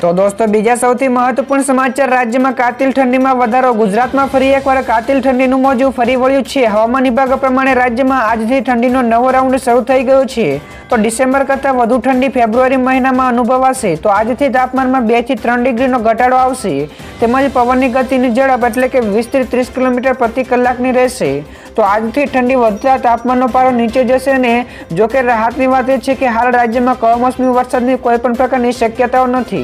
તો દોસ્તો, બીજા સૌથી મહત્વપૂર્ણ સમાચાર રાજ્યમાં કાતિલ ઠંડીમાં વધારો. ગુજરાતમાં ફરી એકવાર કાતિલ ઠંડીનું મોજું ફરી વળ્યું છે. હવામાન વિભાગ પ્રમાણે રાજ્યમાં આજથી ઠંડીનો નવો રાઉન્ડ શરૂ થઈ ગયો છે. તો ડિસેમ્બર કરતાં વધુ ઠંડી ફેબ્રુઆરી મહિનામાં અનુભવાશે. તો આજથી તાપમાનમાં બેથી ત્રણ ડિગ્રીનો ઘટાડો આવશે. તેમજ પવનની ગતિની ઝડપ એટલે કે વીસથી ત્રીસ કિલોમીટર પ્રતિ કલાકની રહેશે. તો આજથી ઠંડી વધતા તાપમાનનો પારો નીચે જશે ને જોકે રાહતની વાત એ છે કે હાલ રાજ્યમાં કમોસમી વરસાદની કોઈપણ પ્રકારની શક્યતાઓ નથી.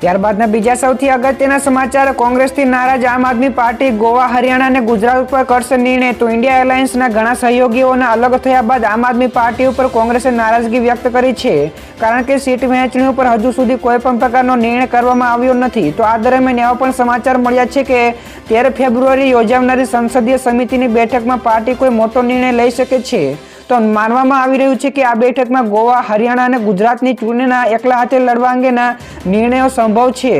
ત્યારબાદના બીજા સૌથી અગત્યના સમાચાર, કોંગ્રેસથી નારાજ આમ આદમી પાર્ટી ગોવા, હરિયાણા અને ગુજરાત ઉપર કરશે નિર્ણય. તો ઇન્ડિયા એલાયન્સના ઘણા સહયોગીઓના અલગ થયા બાદ આમ આદમી પાર્ટી ઉપર કોંગ્રેસે નારાજગી વ્યક્ત કરી છે. કારણ કે સીટ વહેંચણી ઉપર હજુ સુધી કોઈ પણ પ્રકારનો નિર્ણય કરવામાં આવ્યો નથી. તો આ દરમિયાન એવા પણ સમાચાર મળ્યા છે કે તેર ફેબ્રુઆરી યોજાનારી સંસદીય સમિતિની બેઠકમાં પાર્ટી કોઈ મોટો નિર્ણય લઈ શકે છે. તો માનવામાં આવી રહ્યું છે કે આ બેઠકમાં ગોવા, હરિયાણા અને ગુજરાતની ચૂંટણીના એકલા હાથે લડવા અંગેના નિર્ણયો સંભવ છે.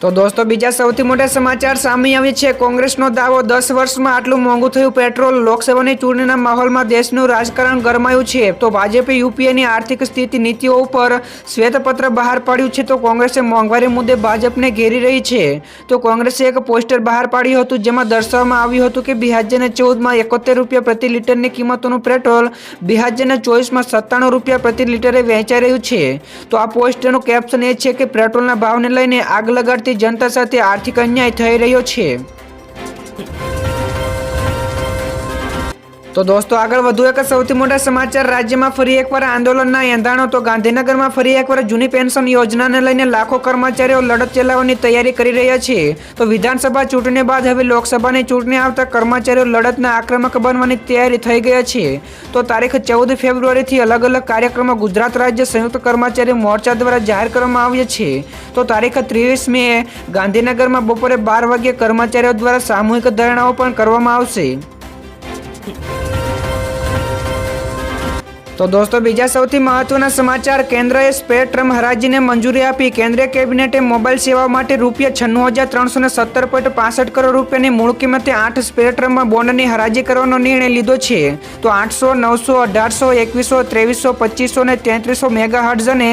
તો દોસ્તો, બીજા સૌથી મોટા સમાચાર સામે આવે છે. કોંગ્રેસનો દાવો દસ વર્ષમાં આટલું મોંઘું થયું. પેટ્રોલ, લોકસભાની ચૂંટણીના માહોલમાં દેશનું રાજકારણ ગરમાયું છે. તો ભાજપે યુપીએની આર્થિક સ્થિતિ, નીતિઓ ઉપર શ્વેતપત્ર બહાર પાડ્યું છે. તો કોંગ્રેસે મોંઘવારી મુદ્દે ભાજપને ઘેરી રહી છે. તો કોંગ્રેસે એક પોસ્ટર બહાર પાડ્યું હતું, જેમાં દર્શાવવામાં આવ્યું હતું કે બે ચૌદમાં એકોતેર રૂપિયા પ્રતિ લીટરની કિંમતોનું પેટ્રોલ બે ચોવીસમાં સત્તાણું રૂપિયા પ્રતિ લીટરે વહેંચાઈ રહ્યું છે. તો આ પોસ્ટરનું કેપ્શન એ છે કે પેટ્રોલના ભાવને લઈને આગ લગાડતી જનતા સાથે આર્થિક અન્યાય થઈ રહ્યો છે. તો દોસ્તો, આગળ વધુ એક સૌથી મોટા સમાચાર. રાજ્યમાં ફરી એકવાર આંદોલનના એંધાણો. તો ગાંધીનગરમાં ફરી એકવાર જૂની પેન્શન યોજનાને લઈને લાખો કર્મચારીઓ લડત ચલાવવાની તૈયારી કરી રહ્યા છે. તો વિધાનસભા ચૂંટણી બાદ હવે લોકસભાની ચૂંટણી આવતા કર્મચારીઓ લડતના આક્રમક બનવાની તૈયારી થઈ ગયા છે. તો તારીખ ચૌદ ફેબ્રુઆરીથી અલગ અલગ કાર્યક્રમો ગુજરાત રાજ્ય સંયુક્ત કર્મચારી મોરચા દ્વારા જાહેર કરવામાં આવ્યા છે. તો તારીખ ત્રેવીસ મે ગાંધીનગરમાં બપોરે બાર વાગ્યે કર્મચારીઓ દ્વારા સામૂહિક ધરણાઓ પણ કરવામાં આવશે. તો દોસ્તો, બીજા સૌથી મહત્વના સમાચાર. કેન્દ્રએ સ્પેક્ટ્રમ હરાજીને મંજૂરી આપી. કેન્દ્રીય કેબિનેટે મોબાઈલ સેવા માટે રૂપિયા છન્નું હજાર ત્રણસો ને સત્તર પોઈન્ટ પાસઠ કરોડ રૂપિયાની મૂળ કિંમતે આઠ સ્પેક્ટ્રમમાં બોન્ડની હરાજી કરવાનો નિર્ણય લીધો છે. તો આઠસો, નવસો, અઢારસો, એકવીસો, ત્રેવીસો, પચીસો ને તેત્રીસો મેગા હર્ટ્ઝ અને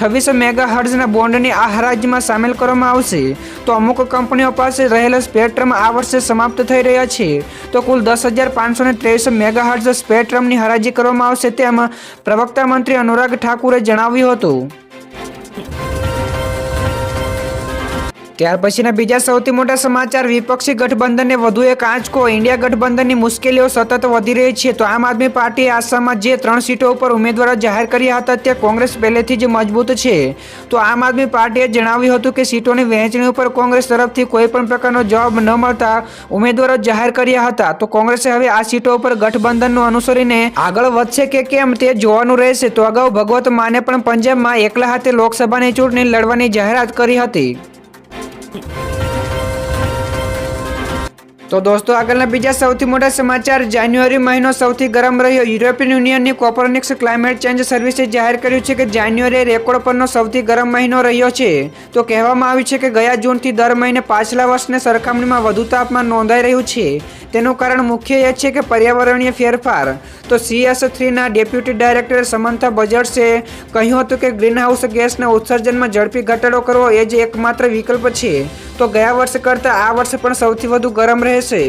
છવ્વીસો મેગા હર્ટ્ઝના બોન્ડની આ હરાજીમાં સામેલ કરવામાં આવશે. તો અમુક કંપનીઓ પાસે રહેલા સ્પેક્ટ્રમ આ વર્ષે સમાપ્ત થઈ રહ્યા છે. તો કુલ દસ હજાર પાંચસો ને ત્રેવીસ મેગા હર્ટ્ઝ સ્પેક્ટ્રમની હરાજી કરવામાં આવશે. તેમ પ્રવક્તા મંત્રી અનુરાગ ઠાકુરે જણાવ્યું હતું. ત્યાર પછીના બીજા સૌથી મોટા સમાચાર, વિપક્ષી ગઠબંધનને વધુ એક આંચકો. ઇન્ડિયા ગઠબંધનની મુશ્કેલીઓ સતત વધી રહી છે તો આમ આદમી પાર્ટીએ આસામમાં જે ત્રણ સીટો ઉપર ઉમેદવારો જાહેર કર્યા હતા તે કોંગ્રેસ પહેલેથી જ મજબૂત છે. તો આમ આદમી પાર્ટીએ જણાવ્યું હતું કે સીટોની વહેંચણી ઉપર કોંગ્રેસ તરફથી કોઈ પણ પ્રકારનો જવાબ ન મળતા ઉમેદવારો જાહેર કર્યા હતા. તો કોંગ્રેસે હવે આ સીટો ઉપર ગઠબંધનનું અનુસરીને આગળ વધશે કે કેમ તે જોવાનું રહેશે. તો અગાઉ ભગવત માને પણ પંજાબમાં એકલા હાથે લોકસભાની ચૂંટણી લડવાની જાહેરાત કરી હતી. તો દોસ્તો, આગળના બીજા સૌથી મોટા સમાચાર. જાન્યુઆરી મહિનો સૌથી ગરમ રહ્યો. યુરોપિયન યુનિયનની કોપરનિક્સ ક્લાઇમેટ ચેન્જ સર્વિસે જાહેર કર્યું છે કે જાન્યુઆરી રેકોર્ડ પરનો સૌથી ગરમ મહિનો રહ્યો છે. તો કહેવામાં આવ્યું છે કે ગયા જૂનથી દર મહિને પાછલા વર્ષની સરખામણીમાં વધુ તાપમાન નોંધાઈ રહ્યું છે. તેનું કારણ મુખ્ય એ છે કે પર્યાવરણીય ફેરફાર. તો સીએસ થ્રીના ડેપ્યુટી ડાયરેક્ટર સમંથા બજર્સે કહ્યું હતું કે ગ્રીનહાઉસ ગેસના ઉત્સર્જનમાં ઝડપી ઘટાડો કરવો એ જ એકમાત્ર વિકલ્પ છે. તો ગયા વર્ષ કરતાં આ વર્ષે પણ સૌથી વધુ ગરમ રહેશે.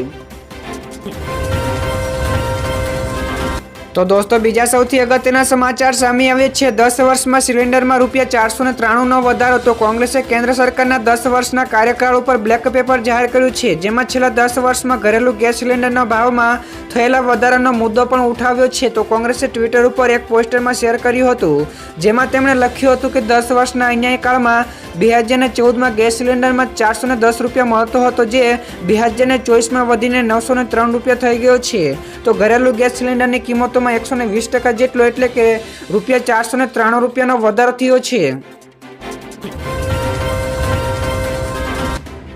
તો દોસ્તો, બીજા સૌથી અગત્યના સમાચાર સામે આવે છે. દસ વર્ષમાં સિલિન્ડરમાં રૂપિયા ચારસો ને ત્રાણુંનો વધારો, તો કોંગ્રેસે કેન્દ્ર સરકારના દસ વર્ષના કાર્યકાળ ઉપર બ્લેક પેપર જાહેર કર્યું છે. જેમાં છેલ્લા દસ વર્ષમાં ઘરેલું ગેસ સિલિન્ડરના ભાવમાં થયેલા વધારાનો મુદ્દો પણ ઉઠાવ્યો છે. તો કોંગ્રેસે ટ્વિટર ઉપર એક પોસ્ટરમાં શેર કર્યું હતું, જેમાં તેમણે લખ્યું હતું કે દસ વર્ષના અન્યાયકાળમાં બે હજાર ચૌદમાં ગેસ સિલિન્ડરમાં ચારસો ને દસ રૂપિયા મળતો હતો, જે બે હજાર ચોવીસમાં વધીને નવસો ને ત્રણ રૂપિયા થઈ ગયો છે. તો ઘરેલું ગેસ સિલિન્ડરની કિંમતોમાં એકસો ને વીસ ટકા જેટલો એટલે કે રૂપિયા ચારસો ને ત્રાણું રૂપિયાનો વધારો થયો છે.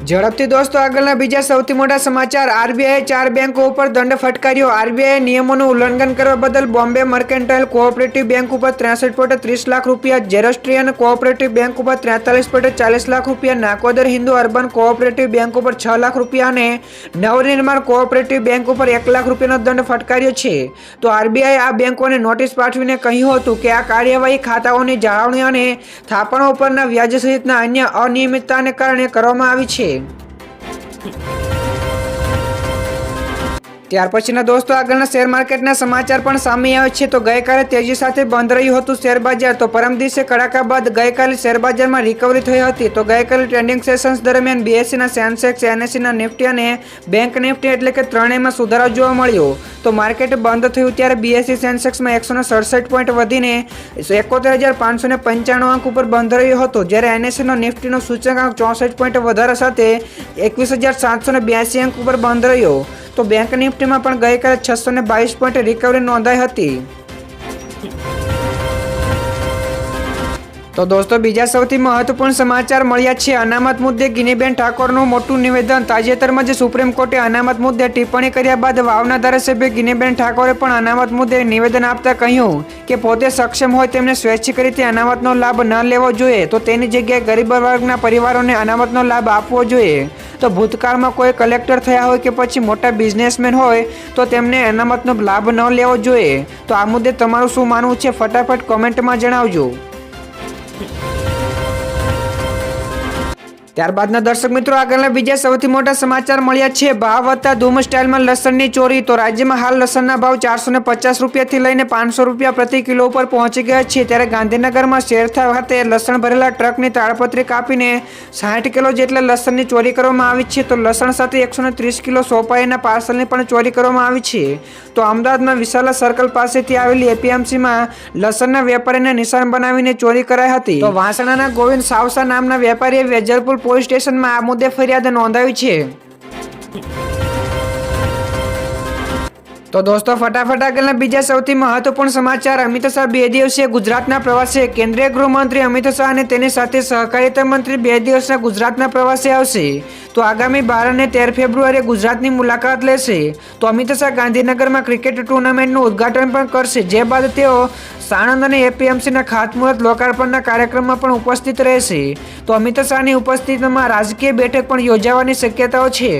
ઝડપથી દોસ્તો, આગળના બીજા સૌથી મોટા સમાચાર. આરબીઆઈ ચાર બેંકો ઉપર દંડ ફટકાર્યો. આરબીઆઈ નિયમોનું ઉલ્લંઘન કરવા બદલ બોમ્બે મર્કેન્ટાઇલ કોઓપરેટિવ બેંક ઉપર ત્રેસઠ પોઈન્ટ ત્રીસ લાખ રૂપિયા જેરોસ્ટ્રીયન કોઓપરેટિવ બેંક ઉપર ત્રેતાલીસ પોઈન્ટ ચાલીસ લાખ રૂપિયા Nakodar Hindu urban cooperative bank ઉપર છ લાખ રૂપિયા અને નવનિર્માણ કોઓપરેટિવ બેંક ઉપર એક લાખ રૂપિયાનો દંડ ફટકાર્યો છે. તો આરબીઆઈ આ બેંકોને નોટિસ પાઠવીને કહ્યું હતું કે આ કાર્યવાહી ખાતાઓની જાળવણી અને થાપણો ઉપરના વ્યાજ સહિતના અન્ય અનિયમિતતાને કારણે કરવામાં આવી છે. day. ત્યાર પછીના દોસ્તો, આગળના શેર માર્કેટના સમાચાર પણ સામે આવે છે. તો ગઈકાલે તેજી સાથે બંધ રહ્યું હતું શેર બજાર. તો પરમ દિવસે કડાકા બાદ ગઈકાલે શેર બજારમાં રિકવરી થઈ હતી. તો ગઈકાલે ટ્રેન્ડિંગ સેશન્સ દરમિયાન બીએસસીના સેન્સેક્સ એનએસસીના નિફ્ટી અને બેંક નિફ્ટી એટલે કે ત્રણેયમાં સુધારો જોવા મળ્યો. તો માર્કેટ બંધ થયું ત્યારે બીએસસી સેન્સેક્સમાં એકસોને સડસઠ પોઈન્ટ વધીને એકોતેર હજાર પાંચસો પંચાણું અંક ઉપર બંધ રહ્યો હતો. જ્યારે એનએસસીનો નિફ્ટીનો સૂચકાંક ચોસઠ પોઈન્ટ વધારા સાથે એકવીસ હજાર સાતસો બ્યાસી અંક ઉપર બંધ રહ્યો. તો બેંક નિફ્ટીમાં પણ ગઈકાલે છસો ને બાવીસ પોઈન્ટ રિકવરી નોંધાઈ હતી. તો દોસ્તો, બીજા સૌથી મહત્વપૂર્ણ સમાચાર મળ્યા છે. અનામત મુદ્દે ગિનીબેન ઠાકોરનું મોટું નિવેદન. તાજેતરમાં જે સુપ્રીમ કોર્ટે અનામત મુદ્દે ટિપ્પણી કર્યા બાદ વાવના ધારાસભ્ય ગિનીબેન ઠાકોરે પણ અનામત મુદ્દે નિવેદન આપતા કહ્યું કે પોતે સક્ષમ હોય તેમને સ્વૈચ્છિક રીતે અનામતનો લાભ ન લેવો જોઈએ, તો તેની જગ્યાએ ગરીબ વર્ગના પરિવારોને અનામતનો લાભ આપવો જોઈએ. તો ભૂતકાળમાં કોઈ કલેક્ટર થયા હોય કે પછી મોટા બિઝનેસમેન હોય, તો તેમને અનામતનો લાભ ન લેવો જોઈએ. તો આ મુદ્દે તમારું શું માનવું છે? ફટાફટ કોમેન્ટમાં જણાવજો. ત્યારબાદના દર્શક મિત્રો, આગળના બીજા સૌથી મોટા સમાચાર મળ્યા છે. ભાવ વધતા ધૂમ સ્ટાઇલમાં લસણની ચોરી, તો રાજ્યમાં હાલ લસણના ભાવ ચારસો ને પચાસ રૂપિયાથી લઈને પાંચસો રૂપિયા પ્રતિ કિલો ઉપર પહોંચી ગયા છે. ત્યારે ગાંધીનગરમાં શેરથા ખાતે લસણ ભરેલા ટ્રકની તાળપત્રી કાપીને સાઠ કિલો જેટલા લસણની ચોરી કરવામાં આવી છે. તો લસણ સાથે એકસો ત્રીસ કિલો સોપાઈના પાર્સલની પણ ચોરી કરવામાં આવી છે. તો અમદાવાદમાં વિશાલા સર્કલ પાસેથી આવેલી એપીએમસીમાં લસણના વેપારીને નિશાન બનાવીને ચોરી કરાઈ હતી. તો વાસણાના ગોવિંદ સાવસા નામના વેપારીએ વેજલપુર પોલીસ સ્ટેશનમાં આ મુદ્દે ફરિયાદ નોંધાવી છે. તો દોસ્તો, ફટાફટ આગળના બીજા સૌથી મહત્વપૂર્ણ સમાચાર. અમિત શાહ બે દિવસીય ગુજરાતના પ્રવાસે કેન્દ્રીય ગૃહમંત્રી અમિત શાહ અને તેની સાથે સહકારિતા મંત્રી બે દિવસના ગુજરાતના પ્રવાસે આવશે. તો આગામી બાર અને તેર ફેબ્રુઆરીએ ગુજરાતની મુલાકાત લેશે. તો અમિત શાહ ગાંધીનગરમાં ક્રિકેટ ટુર્નામેન્ટનું ઉદ્ઘાટન પણ કરશે. જે બાદ તેઓ સાણંદ અને એપીએમસીના ખાતમુહૂર્ત લોકાર્પણના કાર્યક્રમમાં પણ ઉપસ્થિત રહેશે. તો અમિત શાહની ઉપસ્થિતિમાં રાજકીય બેઠક પણ યોજાવાની શક્યતાઓ છે.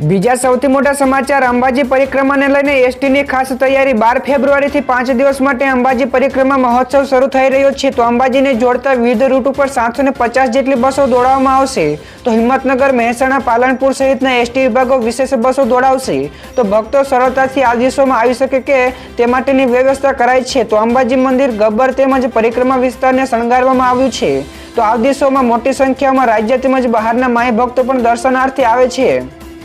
બીજા સૌથી મોટા સમાચાર, અંબાજી પરિક્રમાને લઈને એસટીની ખાસ તૈયારી. બાર ફેબ્રુઆરીથી પાંચ દિવસ માટે અંબાજી પરિક્રમા મહોત્સવ શરૂ થઈ રહ્યો છે. તો અંબાજીને જોડતા વિવિધ રૂટ ઉપર સાતસો પચાસ જેટલી બસો દોડાવવામાં આવશે. તો હિંમતનગર, મહેસાણા, પાલનપુર સહિતના એસટી વિભાગો વિશેષ બસો દોડાવશે. તો ભક્તો સરળતાથી આ દિવસોમાં આવી શકે કે તે માટેની વ્યવસ્થા કરાઈ છે. તો અંબાજી મંદિર, ગબ્બર તેમજ પરિક્રમા વિસ્તારને શણગારવામાં આવ્યું છે. તો આ દિવસોમાં મોટી સંખ્યામાં રાજ્ય તેમજ બહારના માય ભક્તો પણ દર્શનાર્થે આવે છે.